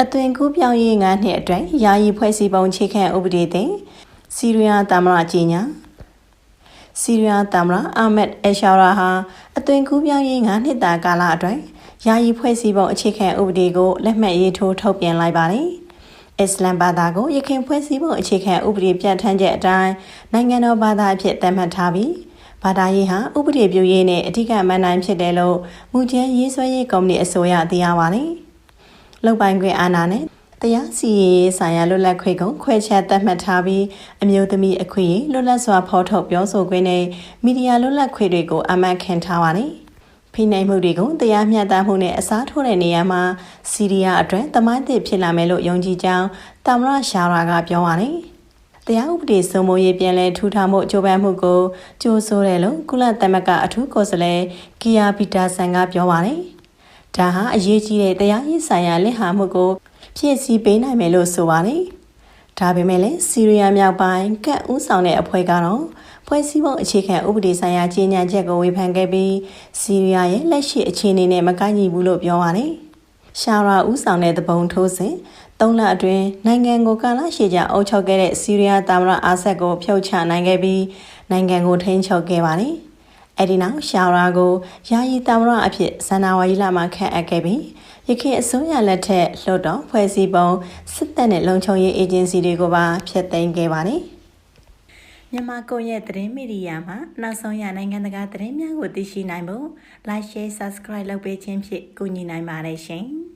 အသွင်ကူးပြောင်းရေးငန်းနှစ်အတွက်ယာယီဖွဲ့စည်းပုံအခြေခံဥပဒေတင်စီရီးယားတမရကြီးညာစီရီးယားတမရအာမက်အရှာရာဟာအသွင်ကူးပြောင်းရေးငန်းနှစ်တာကာလအတွက်ယာယီဖွဲ့စည်းပုံအခြေခံဥပဒေကိုလက်မှတ်ရေးထိုးထုတ်ပြန်လိုက်ပါတယ်။အစ္စလမ်ဘာသာကိုရခိုင်ဖွဲ့စည်းပုံအခြေခံဥပဒေပြဋ္ဌာန်းချက်အတိုင်းနိုင်ငံတော်ဘာသာအဖြစ်သတ်မှတ်ထားပြီးဘာသာရေးဟာဥပဒေပြုရေးနဲ့အဓိကမန်နိုင်ဖြစ်တယ်လို့မူကျန်းရေးဆွဲရေးကော်မတီအစိုးရသိရပါတယ်။ လောက်ပိုင်ခွင့်အာဏာနဲ့တရားစီရင်ရေးဆိုင်ရာလွတ်လပ်ခွင့်ကိုခွဲခြားသတ်မှတ်ထားပြီးအမျိုးသမီးအခွင့်အရေးလွတ်လပ်စွာဖော်ထုတ်ပြောဆိုခွင့်နဲ့မီဒီယာလွတ်လပ်ခွင့်တွေကိုအမှတ်ခံထားပါတယ်။ဖိနှိပ်မှုတွေကိုတရားမျှတမှုနဲ့အစားထိုးတဲ့နေရာမှာစီးရီးယားအတွက်တမိုင်းသစ်ဖြစ်လာမယ်လို့ယုံကြည်ကြောင်းတမရရှာရာကပြောပါတယ်။တရားဥပဒေစိုးမိုးရေးပြန်လည်ထူထောင်မှုကြိုးပမ်းမှုကိုကြိုးဆိုတယ်လို့ကုလသမဂ္ဂအထူးကိုယ်စားလှယ်ကီယာပီတာဆန်ကပြောပါတယ်။ ဒါဟာအရေးကြီးတဲ့တရားရေးဆိုင်ရာလက်ဟာမှုကိုဖြည့်ဆည်းပေးနိုင်မယ်လို့ဆိုပါတယ်။ဒါပေမဲ့လည်းစီးရီးယားမြောက်ပိုင်းကတ်ဦးဆောင်တဲ့အဖွဲ့ကတော့ဖွဲ့စည်းပုံအခြေခံဥပဒေဆိုင်ရာကြီးညာချက်ကိုဝေဖန်ခဲ့ပြီးစီးရီးယားရဲ့လက်ရှိအခြေအနေနဲ့မကိုက်ညီဘူးလို့ပြောပါတယ်။ရှာရာဦးဆောင်တဲ့တပုံထိုးစဉ်၃လအတွင်းနိုင်ငံကိုကာလရှည်ကြာအုပ်ချုပ်ခဲ့တဲ့စီးရီးယားတာမရအာဆက်ကိုဖျုတ်ချနိုင်ခဲ့ပြီးနိုင်ငံကိုထိန်းချုပ်ခဲ့ပါတယ်။ အဲဒီနောက်ရှာရာကိုယာယီတာမရအဖြစ်ဇန်နဝါရီလမှာခန့်အပ်ခဲ့ပြီးရခိုင်အစိုးရလက်ထက်လှုပ်တော်ဖွဲ့စည်းပုံစစ်တပ်နဲ့လုံခြုံရေးအေဂျင်စီတွေကိုပါဖျက်သိမ်းခဲ့ပါတယ်။မြန်မာကွန်ရက်သတင်းမီဒီယာမှာနောက်ဆုံးရနိုင်ငံတကာသတင်းများကိုသိရှိနိုင်ဖို့ Like Share Subscribe လုပ်ပေးခြင်းဖြင့်ကူညီနိုင်ပါတယ်ရှင်။